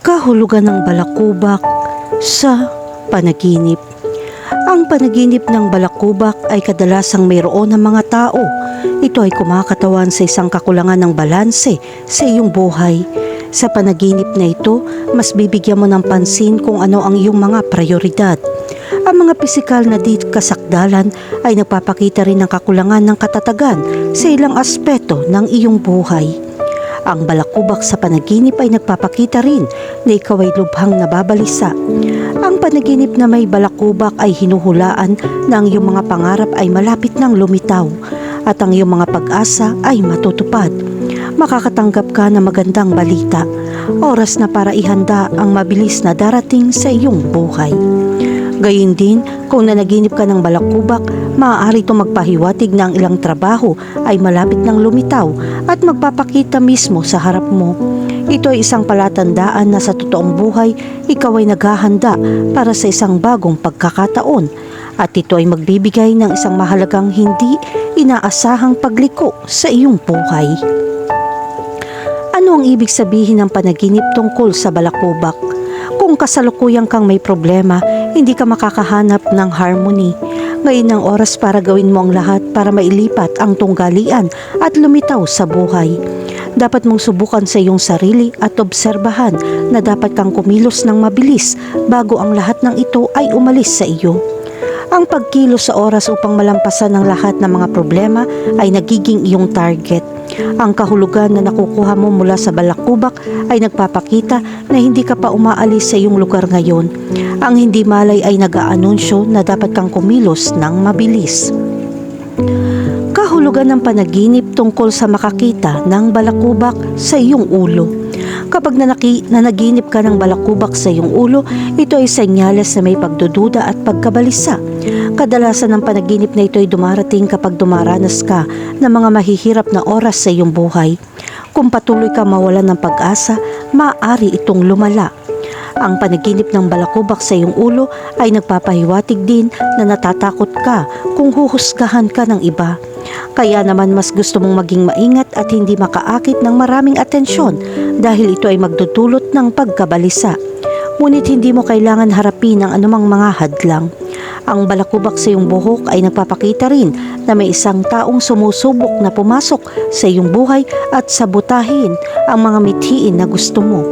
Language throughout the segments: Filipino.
kahulugan ng balakubak sa panaginip. Ang panaginip ng balakubak ay kadalasang mayroon ng mga tao. Ito ay kumakatawan sa isang kakulangan ng balanse sa iyong buhay. Sa panaginip na ito, mas bibigyan mo ng pansin kung ano ang iyong mga prioridad. Ang mga pisikal na di kasakdalan ay nagpapakita rin ng kakulangan ng katatagan sa ilang aspeto ng iyong buhay. Ang balakubak sa panaginip ay nagpapakita rin na ikaw ay lubhang nababalisa. Ang panaginip na may balakubak ay hinuhulaan na ang iyong mga pangarap ay malapit nang lumitaw at ang iyong mga pag-asa ay matutupad. Makakatanggap ka ng magandang balita. Oras na para ihanda ang mabilis na darating sa iyong buhay. Gayun din, kung nanaginip ka ng balakubak, maaari itong magpahiwatig na ang ilang trabaho ay malapit ng lumitaw at magpapakita mismo sa harap mo. Ito ay isang palatandaan na sa totoong buhay, ikaw ay naghahanda para sa isang bagong pagkakataon at ito ay magbibigay ng isang mahalagang hindi inaasahang pagliko sa iyong buhay. Ano ang ibig sabihin ng panaginip tungkol sa balakubak? Kung kasalukuyang kang may problema, hindi ka makakahanap ng harmony. Ngayon ang oras para gawin mo ang lahat para mailipat ang tunggalian at lumitaw sa buhay. Dapat mong subukan sa iyong sarili at obserbahan na dapat kang kumilos ng mabilis bago ang lahat ng ito ay umalis sa iyo. Ang pagkilos sa oras upang malampasan ang lahat ng mga problema ay nagiging iyong target. Ang kahulugan na nakukuha mo mula sa balakubak ay nagpapakita na hindi ka pa umaalis sa iyong lugar ngayon. Ang hindi malay ay nag-aanunsyo na dapat kang kumilos ng mabilis. Kahulugan ng panaginip tungkol sa makakita ng balakubak sa iyong ulo. Kapag nanaki, nanaginip ka ng balakubak sa iyong ulo, ito ay senyales na may pagdududa at pagkabalisa. Kadalasan ng panaginip na ito ay dumarating kapag dumaranas ka ng mga mahihirap na oras sa iyong buhay. Kung patuloy ka mawalan ng pag-asa, maaari itong lumala. Ang panaginip ng balakubak sa iyong ulo ay nagpapahiwatig din na natatakot ka kung huhusgahan ka ng iba. Kaya naman mas gusto mong maging maingat at hindi makaakit ng maraming atensyon dahil ito ay magdudulot ng pagkabalisa. Ngunit hindi mo kailangan harapin ang anumang mga hadlang. Ang balakubak sa iyong buhok ay nagpapakita rin na may isang taong sumusubok na pumasok sa iyong buhay at sabutahin ang mga mithiin na gusto mo.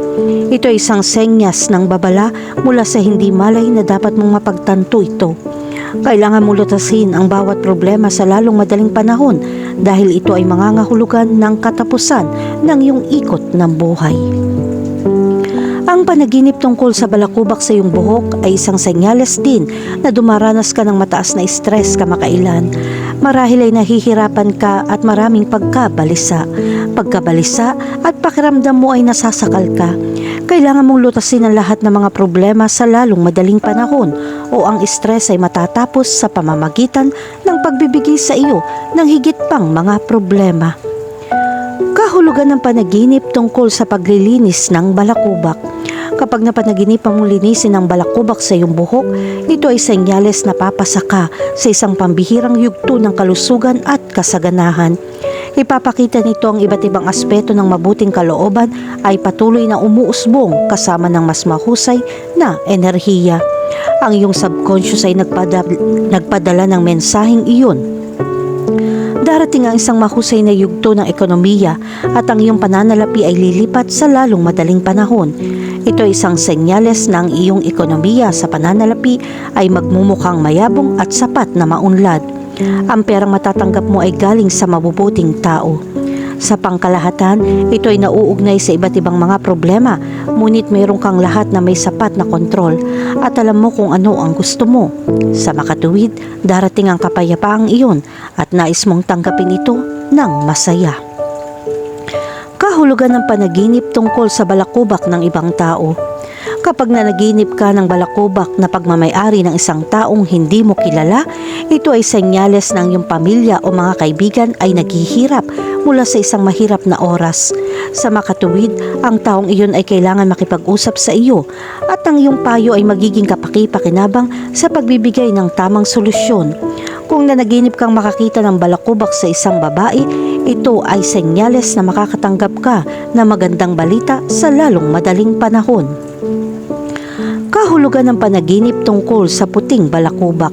Ito ay isang senyas ng babala mula sa hindi malay na dapat mong mapagtanto ito. Kailangan mong lutasin ang bawat problema sa lalong madaling panahon dahil ito ay mangangahulugan ng katapusan ng iyong ikot ng buhay. Ang panaginip tungkol sa balakubak sa iyong buhok ay isang senyales din na dumaranas ka ng mataas na stress kamakailan. Marahil ay nahihirapan ka at maraming pagkabalisa. Pagkabalisa at pakiramdam mo ay nasasakal ka. Kailangan mong lutasin ang lahat ng mga problema sa lalong madaling panahon o ang stress ay matatapos sa pamamagitan ng pagbibigay sa iyo ng higit pang mga problema. Kahulugan ng panaginip tungkol sa paglilinis ng balakubak. Kapag napanaginipan mong linisin ang balakubak sa iyong buhok, ito ay senyales na papasa ka sa isang pambihirang yugto ng kalusugan at kasaganahan. Ipapakita nito ang iba't ibang aspeto ng mabuting kalooban ay patuloy na umuusbong kasama ng mas mahusay na enerhiya. Ang iyong subconscious ay nagpada- nagpadala ng mensaheng iyon darating ang isang mahusay na yugto ng ekonomiya at ang iyong pananalapi ay lilipat sa lalong madaling panahon. Ito isang senyales na ang iyong ekonomiya sa pananalapi ay magmumukhang mayabong at sapat na maunlad. Ang perang matatanggap mo ay galing sa mabubuting tao. Sa pangkalahatan, ito ay nauugnay sa iba't ibang mga problema, ngunit mayroon kang lahat na may sapat na kontrol at alam mo kung ano ang gusto mo. Sa makatuwid, darating ang kapayapaang iyon at nais mong tanggapin ito ng masaya. Kahulugan ng panaginip tungkol sa balakubak ng ibang tao. Kapag nanaginip ka ng balakubak na pagmamayari ng isang taong hindi mo kilala, ito ay senyales ng iyong pamilya o mga kaibigan ay naghihirap mula sa isang mahirap na oras. Sa makatuwid, ang taong iyon ay kailangan makipag-usap sa iyo at ang iyong payo ay magiging kapaki-pakinabang sa pagbibigay ng tamang solusyon. Kung nanaginip kang makakita ng balakubak sa isang babae, ito ay senyales na makakatanggap ka na magandang balita sa lalong madaling panahon. Kahulugan ng panaginip tungkol sa puting balakubak.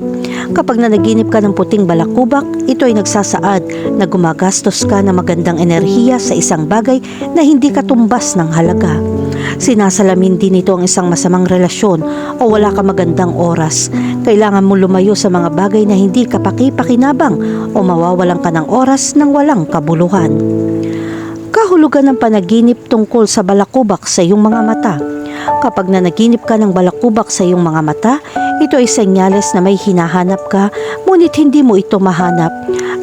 Kapag nanaginip ka ng puting balakubak, ito ay nagsasaad na gumagastos ka ng magandang enerhiya sa isang bagay na hindi katumbas ng halaga. Sinasalamin din ito ang isang masamang relasyon o wala ka magandang oras. Kailangan mo lumayo sa mga bagay na hindi kapaki-pakinabang o mawawalan ka ng oras ng walang kabuluhan. Kahulugan ng panaginip tungkol sa balakubak sa iyong mga mata. Kapag nanaginip ka ng balakubak sa iyong mga mata, ito ay senyales na may hinahanap ka, ngunit hindi mo ito mahanap.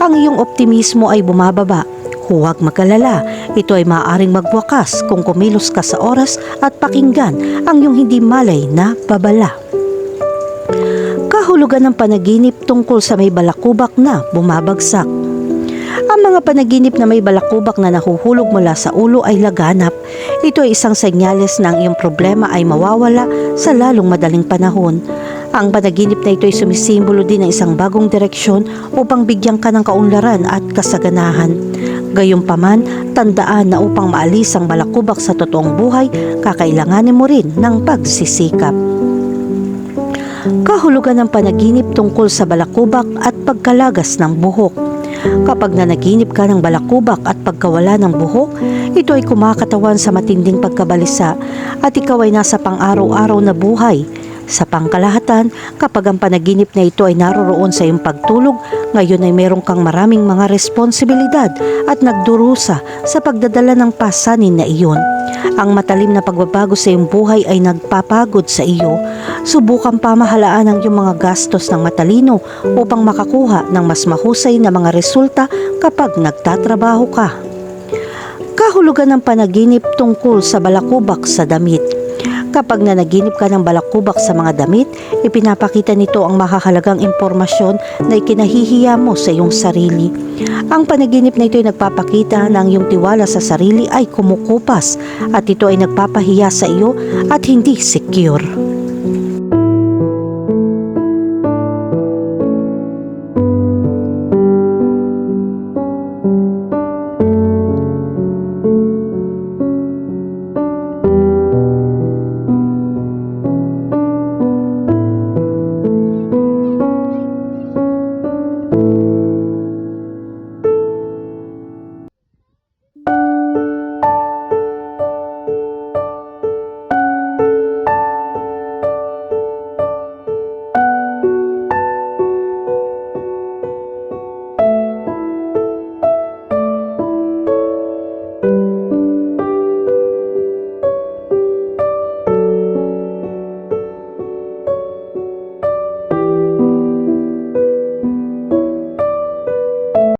Ang iyong optimismo ay bumababa. Huwag magalala, ito ay maaaring magwakas kung kumilos ka sa oras at pakinggan ang iyong hindi malay na babala. Kahulugan ng panaginip tungkol sa may balakubak na bumabagsak. Ang mga panaginip na may balakubak na nahuhulog mula sa ulo ay laganap. Ito ay isang senyales na ang iyong problema ay mawawala sa lalong madaling panahon. Ang panaginip na ito ay sumisimbolo din ng isang bagong direksyon upang bigyan ka ng kaunlaran at kasaganahan. Gayunpaman, tandaan na upang maalis ang balakubak sa totoong buhay, kakailanganin mo rin ng pagsisikap. Kahulugan ng panaginip tungkol sa balakubak at pagkalagas ng buhok. Kapag nanaginip ka ng balakubak at pagkawala ng buhok, ito ay kumakatawan sa matinding pagkabalisa at ikaw ay nasa pang-araw-araw na buhay. Sa pangkalahatan, kapag ang panaginip na ito ay naroroon sa iyong pagtulog, ngayon ay meron kang maraming mga responsibilidad at nagdurusa sa pagdadala ng pasanin na iyon. Ang matalim na pagbabago sa iyong buhay ay nagpapagod sa iyo. Subukan pamahalaan ang iyong mga gastos ng matalino upang makakuha ng mas mahusay na mga resulta kapag nagtatrabaho ka. Kahulugan ng panaginip tungkol sa balakubak sa damit. Kapag nanaginip ka ng balakubak sa mga damit, ipinapakita nito ang mahahalagang impormasyon na ikinahihiya mo sa iyong sarili. Ang panaginip na ito ay nagpapakita na ang iyong tiwala sa sarili ay kumukupas at ito ay nagpapahiya sa iyo at hindi secure.